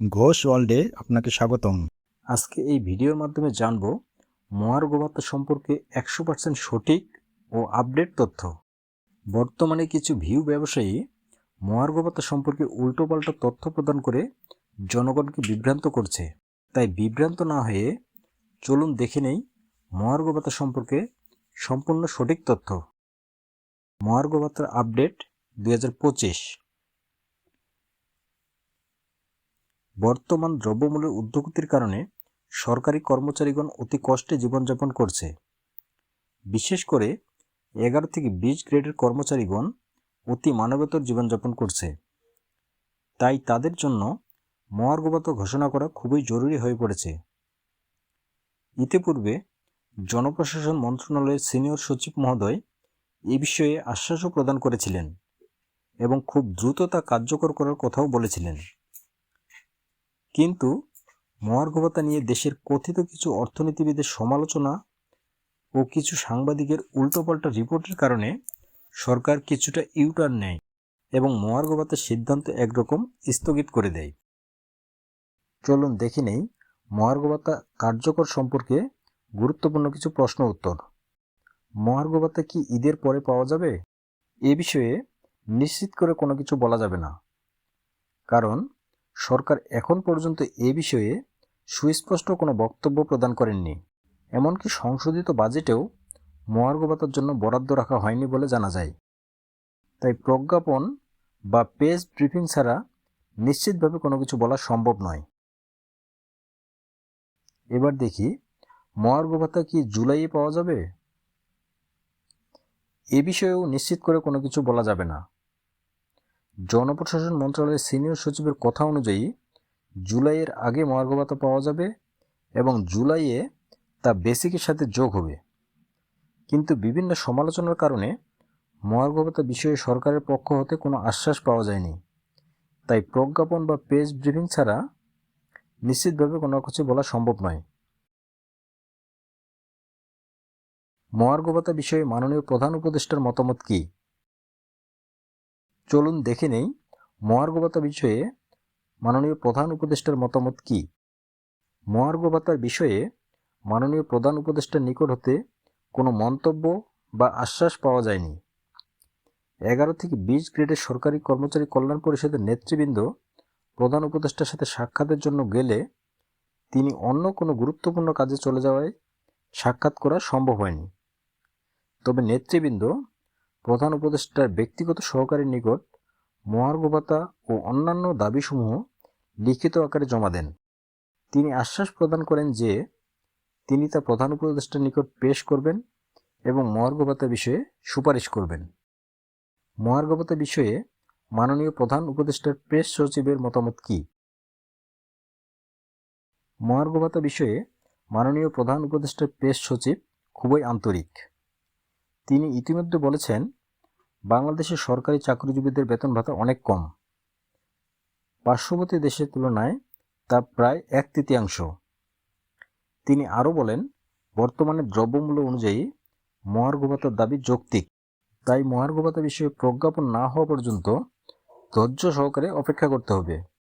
ঘোষ ওয়ার্ল্ডে আপনাকে স্বাগতম। আজকে এই ভিডিওর মাধ্যমে জানব মহার্ঘ ভাতা সম্পর্কে একশো পার্সেন্ট সঠিক ও আপডেট তথ্য। বর্তমানে কিছু ভিউ ব্যবসায়ী মহার্ঘ ভাতা সম্পর্কে উল্টোপাল্টা তথ্য প্রদান করে জনগণকে বিভ্রান্ত করছে। তাই বিভ্রান্ত না হয়ে চলুন দেখে নেই মহার্ঘ ভাতা সম্পর্কে সম্পূর্ণ সঠিক তথ্য। মহার্ঘ ভাতার আপডেট দু হাজার পঁচিশ। বর্তমান দ্রব্যমূল্যের ঊর্ধ্বগতির কারণে সরকারি কর্মচারীগণ অতি কষ্টে জীবনযাপন করছে। বিশেষ করে এগারো থেকে বিশ গ্রেডের কর্মচারীগণ অতি মানবতর জীবনযাপন করছে। তাই তাদের জন্য মহার্ঘভাতা ঘোষণা করা খুবই জরুরি হয়ে পড়েছে। ইতিপূর্বে জনপ্রশাসন মন্ত্রণালয়ের সিনিয়র সচিব মহোদয় এ বিষয়ে আশ্বাসও প্রদান করেছিলেন এবং খুব দ্রুত তা কার্যকর করার কথাও বলেছিলেন। কিন্তু মহার্ঘভাতা নিয়ে দেশের কথিত কিছু অর্থনীতিবিদের সমালোচনা ও কিছু সাংবাদিকের উল্টোপাল্টা রিপোর্টের কারণে সরকার কিছুটা ইউটার্ন নেয় এবং মহার্ঘভাতার সিদ্ধান্ত একরকম স্থগিত করে দেয়। চলুন দেখে নেই মহার্ঘভাতা কার্যকর সম্পর্কে গুরুত্বপূর্ণ কিছু প্রশ্ন উত্তর। মহার্ঘভাতা কি ঈদের পরে পাওয়া যাবে? এ বিষয়ে নিশ্চিত করে কোনো কিছু বলা যাবে না। কারণ সরকার এখন পর্যন্ত এ বিষয়ে সুস্পষ্ট কোনো বক্তব্য প্রদান করেননি। এমনকি সংশোধিত বাজেটেও মহার্ঘ ভাতার জন্য বরাদ্দ রাখা হয়নি বলে জানা যায়। তাই প্রজ্ঞাপন বা পেজ ব্রিফিং ছাড়া নিশ্চিতভাবে কোনো কিছু বলা সম্ভব নয়। এবার দেখি মহার্ঘ ভাতা কি জুলাইয়ে পাওয়া যাবে? এ বিষয়েও নিশ্চিত করে কোনো কিছু বলা যাবে না। জনপ্রশাসন মন্ত্রণালয়ের সিনিয়র সচিবের কথা অনুযায়ী জুলাইয়ের আগে মহার্ঘ পাওয়া যাবে এবং জুলাইয়ে তা বেসিকের সাথে যোগ হবে। কিন্তু বিভিন্ন সমালোচনার কারণে মহার্ঘ ভাতা বিষয়ে সরকারের পক্ষ হতে কোনো আশ্বাস পাওয়া যায়নি। তাই প্রজ্ঞাপন বা পেজ ব্রিফিং ছাড়া নিশ্চিতভাবে কোনো কিছু বলা সম্ভব নয়। মহার্ঘ ভাতা বিষয়ে মাননীয় প্রধান উপদেষ্টার মতামত কী? চলুন দেখে নেই মহার্ঘভাতা বিষয়ে মাননীয় প্রধান উপদেষ্টার মতামত কি? মহার্ঘভাতার বিষয়ে মাননীয় প্রধান উপদেষ্টার নিকট হতে কোনো মন্তব্য বা আশ্বাস পাওয়া যায়নি। এগারো থেকে বিশ গ্রেডের সরকারি কর্মচারী কল্যাণ পরিষদের নেতৃবৃন্দ প্রধান উপদেষ্টার সাথে সাক্ষাতের জন্য গেলে তিনি অন্য কোনো গুরুত্বপূর্ণ কাজে চলে যাওয়ায় সাক্ষাৎ করা সম্ভব হয়নি। তবে নেতৃবৃন্দ প্রধান উপদেষ্টার ব্যক্তিগত সহকারীর নিকট মহার্ঘ ভাতা ও অন্যান্য দাবিসমূহ লিখিত আকারে জমা দেন। তিনি আশ্বাস প্রদান করেন যে তিনি তা প্রধান উপদেষ্টার নিকট পেশ করবেন এবং মহার্ঘ ভাতা বিষয়ে সুপারিশ করবেন। মহার্ঘ ভাতা বিষয়ে মাননীয় প্রধান উপদেষ্টার প্রেস সচিবের মতামত কি? মহার্ঘ ভাতা বিষয়ে মাননীয় প্রধান উপদেষ্টার প্রেস সচিব খুবই আন্তরিক। তিনি ইতিমধ্যে বলেছেন বাংলাদেশের সরকারি চাকরিজীবীদের বেতন ভাতা অনেক কম। পার্শ্ববর্তী দেশের তুলনায় তা প্রায় এক তৃতীয়াংশ। তিনি আরও বলেন, বর্তমানে দ্রব্যমূল্য অনুযায়ী মহার্ঘ ভাতার দাবি যৌক্তিক। তাই মহার্ঘ ভাতা বিষয়ে প্রজ্ঞাপন না হওয়া পর্যন্ত ধৈর্য সহকারে অপেক্ষা করতে হবে।